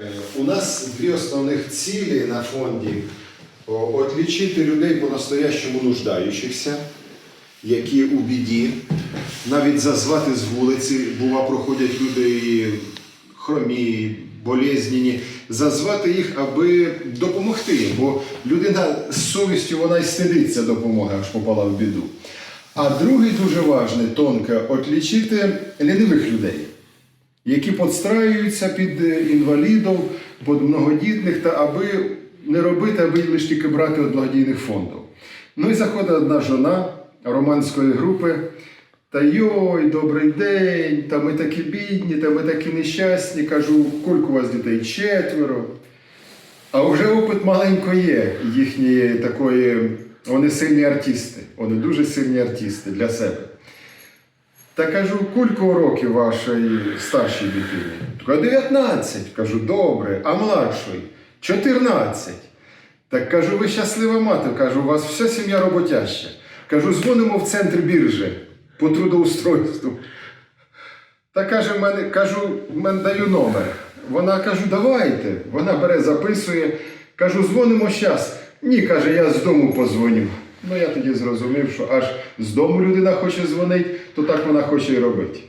Е, У нас дві основних цілі на фонді отлічити людей по-настоящому нуждаючихся, які у біді, навіть зазвати з вулиці, бува, проходять люди і хромі, болезнені, зазвати їх, аби допомогти їм, бо людина з совістю вона й стидиться допомоги, аж попала в біду. А другий дуже важний, тонко, отлічити лінивих людей які підстраюються під е, інвалідів, під многодітних, та аби не робити, аби лише тільки брати від благодійних фондів. Ну і заходить одна жона романської групи. Та йой, добрий день, та ми такі бідні, та ми такі нещасні. Кажу, кілько у вас дітей? Четверо. А вже опит маленько є їхньої такої. Вони сильні артисти, вони дуже сильні артисти для себе. Та кажу, кілько років вашої старшій дитині? Така 19. Кажу, добре, а младшої? 14. Так кажу, ви щаслива мати. Кажу, у вас вся сім'я роботяща. Кажу, дзвонимо в центр біржі по трудоустройству. Та каже, мене, кажу, в мене даю номер. Вона кажу, давайте. Вона бере, записує. Кажу, дзвонимо зараз. Ні, каже, я з дому позвоню. Ну я тоді зрозумів, що аж з дому людина хоче дзвонити, то так вона хоче і робити.